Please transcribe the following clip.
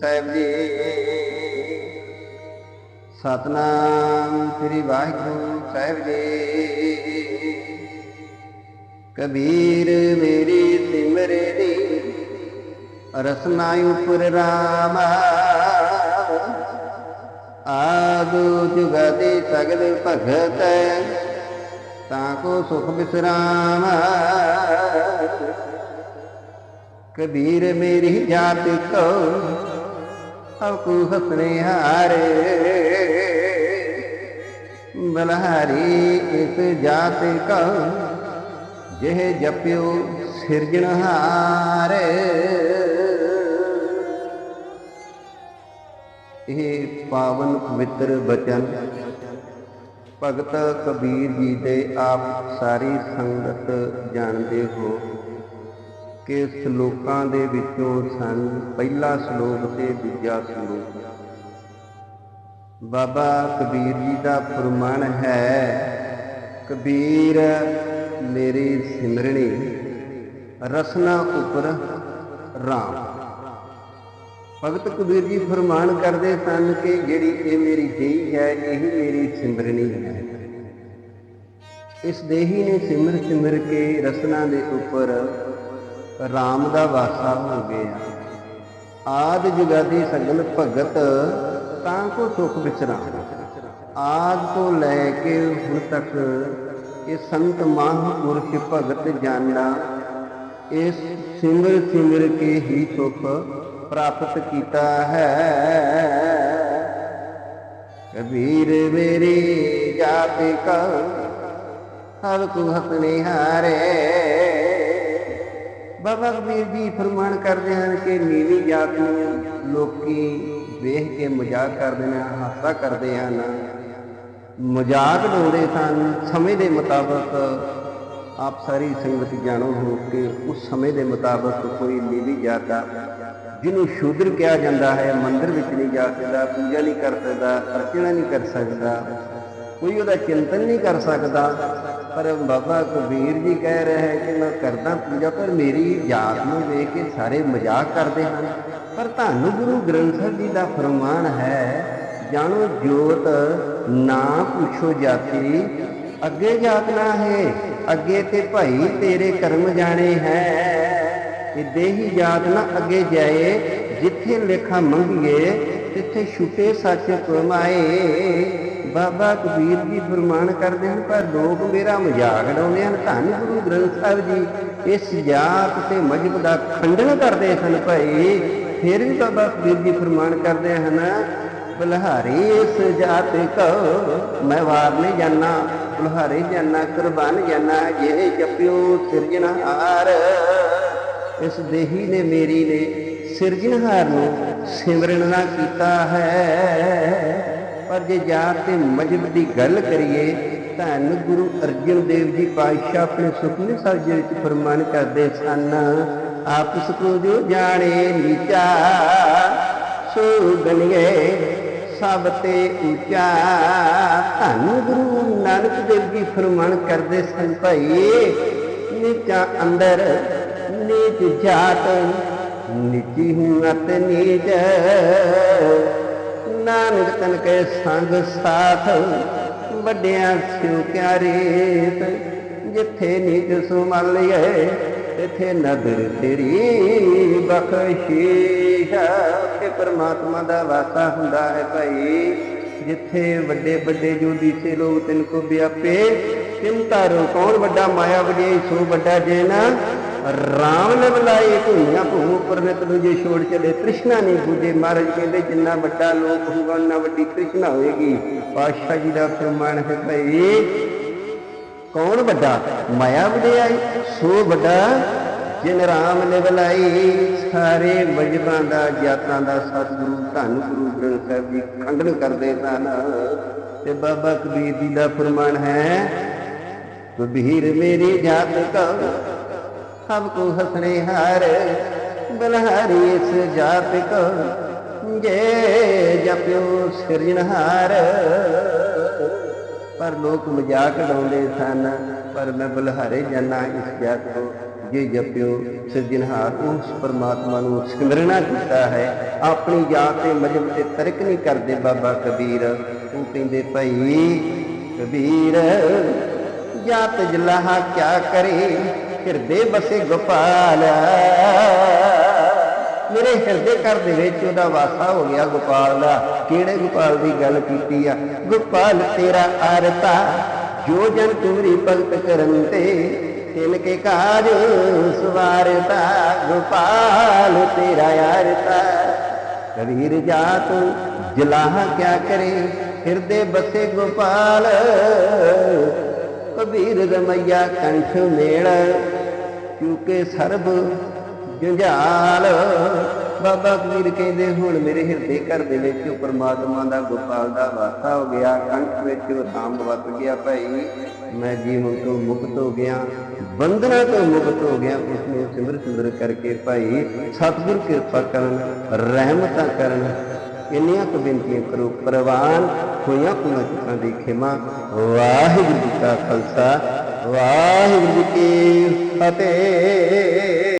ਸਾਹਿਬ ਜੀ। ਸਤਨਾਮ ਸ੍ਰੀ ਵਾਹਿਗੁਰੂ ਸਾਹਿਬ ਜੀ। ਕਬੀਰ ਮੇਰੀ ਸਿਮਰੇ ਦੀ ਰਸਨਾ ਉਪਰ ਰਾਮ। ਆਦੁ ਜੁਗਦੀ ਸਗਲ ਭਗਤ ਤਾਂ ਕੋ ਸੁਖ ਬਿਸਰਾਮ। ਕਬੀਰ ਮੇਰੀ ਜਾਤ ਕੋ ਅਬ ਕੋ ਬਲਹਾਰੀ ਇਸ ਜਾਤ ਕੋ ਜਿਹ ਜਪਿਓ ਸਿਰਜਣਹਾਰ ਇਹ ਪਾਵਨ ਪਵਿੱਤਰ ਬਚਨ, ਭਗਤ ਕਬੀਰ ਜੀ ਦੇ ਆਪ ਸਾਰੀ ਸੰਗਤ ਜਾਣਦੇ ਹੋ। ਕਿ ਸ਼ਲੋਕਾਂ ਦੇ ਵਿੱਚੋਂ ਸਨ ਪਹਿਲਾ ਸ਼ਲੋਕ ਤੇ ਦੂਜਾ ਸ਼ਲੋਕ। ਬਾਬਾ ਕਬੀਰ ਜੀ ਦਾ ਫਰਮਾਨ ਹੈ, ਕਬੀਰ ਮੇਰੀ ਸਿਮਰਣੀ ਰਸਨਾ ਉਪਰ ਰਾਮ। ਭਗਤ ਕਬੀਰ ਜੀ ਫਰਮਾਨ ਕਰਦੇ ਸਨ ਕਿ ਜਿਹੜੀ ਇਹ ਮੇਰੀ ਦੇਹੀ ਹੈ, ਇਹ ਮੇਰੀ ਸਿਮਰਣੀ ਹੈ। ਇਸ ਦੇਹੀ ਨੇ ਸਿਮਰ ਸਿਮਰ ਕੇ ਰਸਨਾ ਦੇ ਉੱਪਰ ਰਾਮ ਦਾ ਵਾਸਾ ਹੋ ਗਿਆ। ਆਦ ਜੁਗਾਦੀ ਸਗਲ ਭਗਤ, ਤਾਂ ਕੋ ਸੁਖ ਵਿਚਰਾ ਆਦ ਤੋਂ ਲੈ ਕੇ ਹੁਣ ਤੱਕ ਇਹ ਸੰਤ ਮਹਾਂਪੁਰਖ ਭਗਤ ਜਾਨਾ ਇਸ ਸਿਮਰ ਸਿਮਰ ਕੇ ਹੀ ਸੁਖ ਪ੍ਰਾਪਤ ਕੀਤਾ ਹੈ। ਕਬੀਰ ਮੇਰੀ ਜਾਤ ਕਾ ਹਰ ਕੋ ਹਸਨੇ ਹਾਰੇ ਬਾਬਾ ਕਬੀਰ ਜੀ ਫਰਮਾਨ ਕਰਦੇ ਹਨ ਕਿ ਨੀਵੀਂ ਜਾਤ ਨੂੰ ਲੋਕੀ ਵੇਖ ਕੇ ਮਜ਼ਾਕ ਕਰਦੇ ਨੇ, ਹਾਸਾ ਕਰਦੇ ਹਨ। ਮਜ਼ਾਕ ਡੋਦੇ ਸਨ, ਸਮੇਂ ਦੇ ਮੁਤਾਬਕ ਆਪ ਸਾਰੀ ਸੰਗਤ ਜਾਣੋ ਹੋ ਕਿ ਉਸ ਸਮੇਂ ਦੇ ਮੁਤਾਬਕ ਕੋਈ ਨੀਵੀਂ ਜਾਤ ਦਾ, ਜਿਹਨੂੰ ਸ਼ੂਦਰ ਕਿਹਾ ਜਾਂਦਾ ਹੈ, ਮੰਦਰ ਵਿੱਚ ਨਹੀਂ ਜਾ ਸਕਦਾ, ਪੂਜਾ ਨਹੀਂ ਕਰ ਸਕਦਾ, ਅਰਚਨਾ ਨਹੀਂ ਕਰ ਸਕਦਾ। ਕੋਈ ਉਹਦਾ ਚਿੰਤਨ ਨਹੀਂ ਕਰ ਸਕਦਾ। ਪਰ ਬਾਬਾ ਕਬੀਰ ਜੀ ਕਹਿ ਰਿਹਾ ਹੈ ਕਿ ਮੈਂ ਕਰਦਾ ਪੂਜਾ, ਪਰ ਮੇਰੀ ਜਾਤ ਨੂੰ ਵੇਖ ਕੇ ਸਾਰੇ ਮਜ਼ਾਕ ਕਰਦੇ ਹਨ। ਪਰ ਤੁਹਾਨੂੰ ਗੁਰੂ ਗ੍ਰੰਥ ਸਾਹਿਬ ਜੀ ਦਾ ਫਰਮਾਨ ਹੈ, ਜਾਣੋ ਜੋਤ ਨਾ ਪੁੱਛੋ ਜਾਤੀ, ਅੱਗੇ ਜਾਤ ਨਾ ਹੈ, ਅੱਗੇ ਤੇ ਭਾਈ ਤੇਰੇ ਕਰਮ ਜਾਣੇ ਹੈ। ਇਹ ਦੇਹੀ ਜਾਤ ਨਾ ਅੱਗੇ ਜਾਏ, ਜਿੱਥੇ ਲੇਖਾ ਮੰਗੀਏ, ਤਿੱਥੇ ਛੁਟੇ ਸੱਚ ਕਮਾਏ ਬਾਬਾ ਕਬੀਰ ਜੀ ਫਰਮਾਨ ਕਰਦੇ ਹਨ, ਪਰ ਲੋਕ ਮੇਰਾ ਮਜ਼ਾਕ ਉਡਾਉਂਦੇ ਹਨ। ਧੰਨ ਗੁਰੂ ਗ੍ਰੰਥ ਸਾਹਿਬ ਜੀ, ਇਸ ਜਾਤ ਤੇ ਮਜਬ ਦਾ ਖੰਡਨ ਕਰਦੇ ਸਨ ਭਾਈ। ਫਿਰ ਵੀ ਬਾਬਾ ਕਬੀਰ ਜੀ ਫਰਮਾਨ ਕਰਦੇ ਹਨ, ਬਲਹਾਰੀ ਇਸ ਜਾਤ ਕੋ, ਮੈਂ ਵਾਰ ਨਹੀਂ ਜਾਣਾ ਬਲਹਾਰੀ ਜਾਣਾ ਕੁਰਬਾਨ ਜਾਣਾ ਜੇ ਜਪਿਓ ਸਿਰਜਣਹਾਰ ਇਸ ਦੇਹੀ ਨੇ ਮੇਰੀ ਨੇ ਸਿਰਜਣਹਾਰ ਨੂੰ ਸਿਮਰਨ ਨਾ ਕੀਤਾ ਹੈ। ਪਰ ਜੇ ਜਾਤ ਤੇ ਮਜਬ ਦੀ ਗੱਲ ਕਰੀਏ ਧੰਨ ਗੁਰੂ ਅਰਜਨ ਦੇਵ ਜੀ ਪਾਤਸ਼ਾਹ ਆਪਣੇ ਸੁਖਮਨੀ ਸਾਹਿਬ ਵਿੱਚ ਫਰਮਾਨ ਕਰਦੇ ਸਨ ਆਪਸ ਕੋ ਜੋ ਜਾਣੇ ਨੀਚਾ, ਸੋ ਗਨੀਏ ਸਭ ਤੇ ਉੱਚਾ। ਧੰਨ ਗੁਰੂ ਨਾਨਕ ਦੇਵ ਜੀ ਫਰਮਾਨ ਕਰਦੇ ਸਨ, ਭਾਈ, ਨੀਚਾ ਅੰਦਰ ਨੀਚ ਜਾਤ, ਨੀਚੀ ਹੂੰ ਅਤ ਨੀਚ ਨਾਨਕ ਤਨ ਕੇ ਸੰਗ ਸਾਥ ਵੱਡਿਆਂ ਸਿਉ ਕਿਆ ਜਿੱਥੇ ਨੀਚ ਸੁਮਲ ਲਈਏ ਨਦਰ ਤੇਰੀ ਬਖਸ਼ੀਸ਼। ਤੇ ਪਰਮਾਤਮਾ ਦਾ ਵਾਸਾ ਹੁੰਦਾ ਹੈ ਭਾਈ, ਜਿੱਥੇ ਵੱਡੇ ਵੱਡੇ ਜੋ ਦੀਸੇ ਲੋਕ ਤਿੰਨ ਕੋ ਵਿਆਪੇ ਚਿੰਤਾ ਰੋ ਕੌਣ ਵੱਡਾ, ਮਾਇਆ ਵਡਿਆਈ ਸੋ ਵੱਡਾ ਜੇਨਾ। ਰਾਮ ਨੇ ਬੁਲਾਏ ਭੂਮੀਆਂ ਭੂਮ ਉੱਪਰ ਨੇ ਤਨੂੰ ਛੋੜ ਚਲੇ। ਕ੍ਰਿਸ਼ਨਾ ਨਹੀਂ ਬੁਝੇ ਮਹਾਰਾਜ ਕਹਿੰਦੇ, ਜਿੰਨਾ ਵੱਡਾ ਲੋਕ ਹੋਊਗਾ, ਉਨਾ ਵੱਡੀ ਤ੍ਰਿਸ਼ਨਾ ਹੋਏਗੀ। ਪਾਤਸ਼ਾਹ ਜੀ ਦਾ ਫਰਮਾਨ ਹੈ, ਭਾਈ ਕੌਣ ਵੱਡਾ? ਮਾਇਆ ਵਡਿਆਈ, ਸੋ ਵੱਡਾ ਜਿਨ ਰਾਮ ਨੇ ਬੁਲਾਈ ਸਾਰੇ ਵਜਬਾਂ ਦਾ, ਜਾਤਾਂ ਦਾ ਸਤਿਗੁਰੂ, ਧੰਨ ਗੁਰੂ ਗ੍ਰੰਥ ਸਾਹਿਬ ਜੀ ਖੰਡਨ ਕਰਦੇ ਸਨ। ਤੇ ਬਾਬਾ ਕਬੀਰ ਜੀ ਦਾ ਫਰਮਾਨ ਹੈ, ਕਬੀਰ ਮੇਰੀ ਜਾਤ ਕਾ ਸਭ ਕੋ ਹਸਣੇ ਹਾਰ, ਬਲਹਾਰੀ ਇਸ ਜਾਤ ਕੋ ਜੇ ਜਪਿਓ ਸਿਰਜਣਹਾਰ ਪਰ ਲੋਕ ਮਜ਼ਾਕ ਉਡਾਉਂਦੇ ਸਨ, ਪਰ ਮੈਂ ਬਲਹਾਰੇ ਜਾਨਾ ਇਸ ਜਾਤ ਕੋ ਜੇ ਜਪਿਓ ਸਿਰਜਣਹਾਰ ਉਸ ਪਰਮਾਤਮਾ ਨੂੰ ਸਿਮਰਨਾ ਕੀਤਾ ਹੈ। ਆਪਣੀ ਜਾਤ ਤੇ ਮਜਬ ਤੇ ਤਰਕ ਨਹੀਂ ਕਰਦੇ ਬਾਬਾ ਕਬੀਰ। ਉਹ ਕਹਿੰਦੇ, ਭਾਈ ਕਬੀਰ, ਜਾਤ ਜਲਾਹਾ ਕਿਆ ਕਰੇ? ਹਿਰਦੇ ਬਸੇ ਗੋਪਾਲ। ਮੇਰੇ ਹਿਰਦੇ ਘਰ ਦੇ ਵਿੱਚ ਉਹਦਾ ਵਾਸਾ ਹੋ ਗਿਆ ਗੋਪਾਲ ਦਾ। ਕਿਹੜੇ ਗੋਪਾਲ ਦੀ ਗੱਲ ਕੀਤੀ ਆ? ਗੋਪਾਲ ਤੇਰਾ ਆਰਤਾ, ਜੋ ਜਨ ਤੁਮਰੀ ਭਗਤ ਕਰਨ ਤੇ, ਤਿਨ ਕੇ ਕਾਜ ਸਵਾਰਤਾ। ਗੋਪਾਲ ਤੇਰਾ ਆਰਤਾ, ਕਬੀਰ ਜਾਤ ਜਲਾਹ ਕਿਆ ਕਰੇ? ਹਿਰਦੇ ਬਸੇ ਗੋਪਾਲ, ਕਬੀਰ ਰਮਈਆ ਕੰਠ ਮੇਲ। ਕਿਉਂਕਿ ਸਰਬ ਜੰਜਾਲ ਬਾਬਾ ਕਬੀਰ ਕਹਿੰਦੇ ਹੁਣ ਮੇਰੇ ਹਿਰਦੇ ਘਰ ਦੇ ਵਿੱਚ ਪਰਮਾਤਮਾ ਦਾ ਗੋਪਾਲ ਦਾ ਵਾਸਾ ਹੋ ਗਿਆ, ਕੰਠ ਵਿੱਚ ਰਾਮ ਵਸ ਗਿਆ ਭਾਈ। ਮੈਂ ਜੀਵਨ ਤੋਂ ਮੁਕਤ ਹੋ ਗਿਆ, ਬੰਧਨਾਂ ਤੋਂ ਮੁਕਤ ਹੋ ਗਿਆ ਉਸ ਨੂੰ ਸਿਮਰ ਸਿਮਰ ਕਰਕੇ ਭਾਈ ਸਤਿਗੁਰ ਕਿਰਪਾ ਕਰਨ, ਰਹਿਮਤਾਂ ਕਰਨ, ਇੰਨੀਆਂ ਕੁ ਬੇਨਤੀਆਂ ਕਰੋ, ਪ੍ਰਵਾਨ ਹੋਈਆਂ ਕੁਨਾਂ ਚੁੱਕਾਂ ਦੀ ਖਿਮਾ। ਵਾਹਿਗੁਰੂ ਜੀ ਕਾ ਖਾਲਸਾ ਵਾਹਿਗੁਰੂ ਜੀ ਕੀ ਫਤਿਹ।